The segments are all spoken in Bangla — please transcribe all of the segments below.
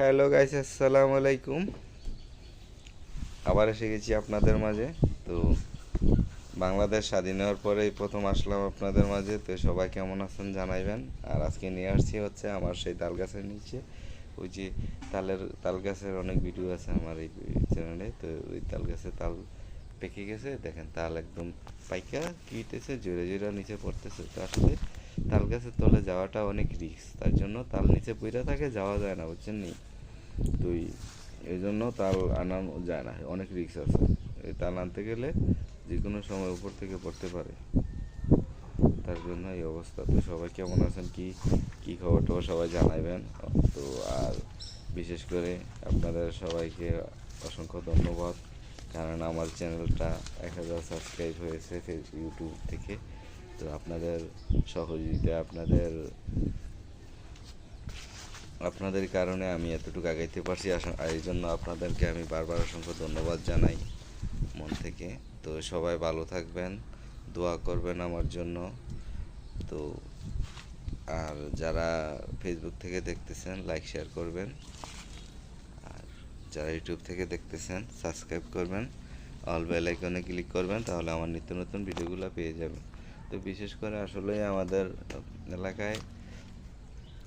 হ্যালো গাইস, আসসালামু আলাইকুম। আবার এসে গেছি আপনাদের মাঝে। তো বাংলাদেশ স্বাধীন হওয়ার পরেই প্রথম আসলাম আপনাদের মাঝে। তো সবাই কেমন আছেন জানাইবেন। আর আজকে নিয়ে আসছি হচ্ছে আমার সেই তাল গাছের নিচে। ওই যে তালের তাল গাছের অনেক ভিডিও আছে আমার এই চ্যানেলে তো ওই তাল গাছে তাল পেকে গেছে। দেখেন তাল একদম পাইকা, কিটেছে, জোরে জোরে নিচে পড়তেছে। তো আসলে তাল গাছের তলে যাওয়াটা অনেক রিস্ক তার জন্য তাল নিচে পইরা থাকে, যাওয়া যায় না বুঝছেন নি তো এই জন্য তাল আনানো যায় না, অনেক রিস্ক আছে। এই তাল আনতে গেলে যে কোনো সময় উপর থেকে পড়তে পারে। তার জন্য এই অবস্থা। তো সবাই কেমন আছেন? কি কি খবর টবর সবাই জানাবেন তো আর বিশেষ করে আপনাদের সবাইকে অসংখ্য ধন্যবাদ। কারণ আমার চ্যানেলটা এক হাজার সাবস্ক্রাইব হয়েছে ইউটিউব থেকে। তো আপনাদের সহযোগিতা, আপনাদের আপনাদের কারণে আমি এতটুকু আগাইতে পারছি। এই জন্য আপনাদেরকে আমি বারবার অসংখ্য ধন্যবাদ জানাই মন থেকে। তো সবাই ভালো থাকবেন, দোয়া করবেন আমার জন্য। তো আর যারা ফেসবুক থেকে দেখতেছেন লাইক শেয়ার করবেন। আর যারা ইউটিউব থেকে দেখতেছেন সাবস্ক্রাইব করবেন। অল বেল আইকনে ক্লিক করবেন, তাহলে আমার নিত্য নতুন ভিডিওগুলো পেয়ে যাবেন। তো বিশেষ করে আসলে আমাদের এলাকায়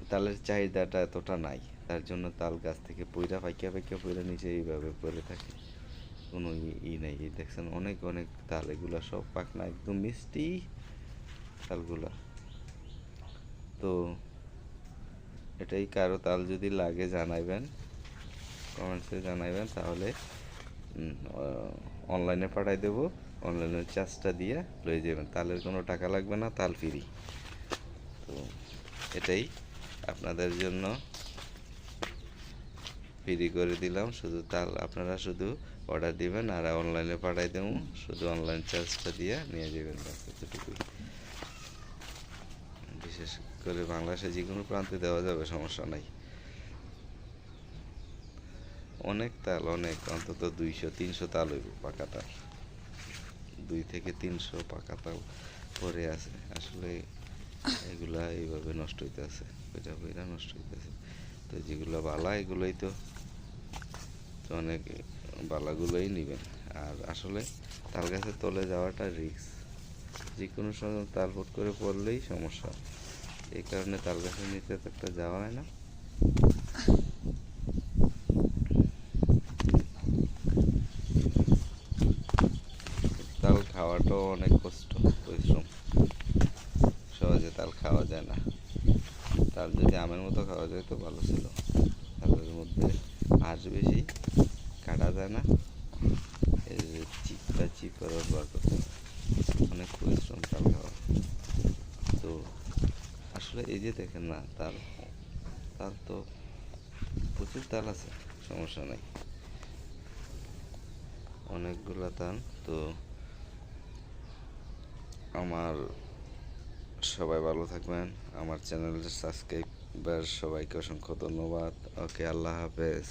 তালের চাহিদাটা এতটা নাই। তার জন্য তাল গাছ থেকে পইরা, পাইকা পাইকা পইরা নিচে এইভাবে পড়ে থাকে। কোনো ই- ই নেই। দেখছেন অনেক অনেক তাল। এগুলো সব পাকনা একদম মিষ্টি তালগুলা। তো এটাই কারও তাল যদি লাগে জানাইবেন কমেন্টসে জানাইবেন, তাহলে অনলাইনে পাঠাই দেবো। অনলাইনের চার্জটা দিয়ে লয়ে যাবেন। তালের কোনো টাকা লাগবে না, তাল ফ্রি। তো এটাই আপনাদের জন্য ফ্রি করে দিলাম। শুধু তাল আপনারা শুধু অর্ডার দিবেন আর অনলাইনে পাঠাই দেবো। শুধু অনলাইন চার্জটা দিয়ে নিয়ে যাবেন এতটুকুই। বিশেষ করে বাংলাদেশে যে কোনো প্রান্তে দেওয়া যাবে, সমস্যা নাই। অনেক তাল, অনেক, অন্তত দুইশো, তিনশো তাল হইব পাকা তাল। দুই থেকে তিনশো পাকা তাল পরে আছে। আসলে এগুলা এইভাবে নষ্ট হইতেছে কইরা কইরা নষ্ট হইতেছে। তো যেগুলো বালা, এগুলোই তো অনেক বালাগুলোই নেবেন আর আসলে তাল গাছের তলে যাওয়াটা রিস্ক যে কোনো সময় তাল ফুট করে পড়লেই সমস্যা। এই কারণে তাল গাছের নিচে তো একটা যাওয়া হয় না তাল খাওয়াটাও অনেক কষ্ট, পরিশ্রম। সহজে তাল খাওয়া যায় না। তাল যদি আমের মতো খাওয়া যায় তো ভালো ছিল। তালের মধ্যে আঁশ বেশি, কাটা যায় না। চিপটা চিপ করার বার করতে অনেক পরিশ্রম তাল খাওয়া। তো আসলে এই যে দেখেন না, তাল তাল তো প্রচুর তাল আছে, সমস্যা নাই। অনেকগুলা তাল, তো আমার সবাই ভালো থাকবেন। আমার চ্যানেলটা সাবস্ক্রাইবার সবাইকে অসংখ্য ধন্যবাদ। ওকে আল্লাহ হাফেজ।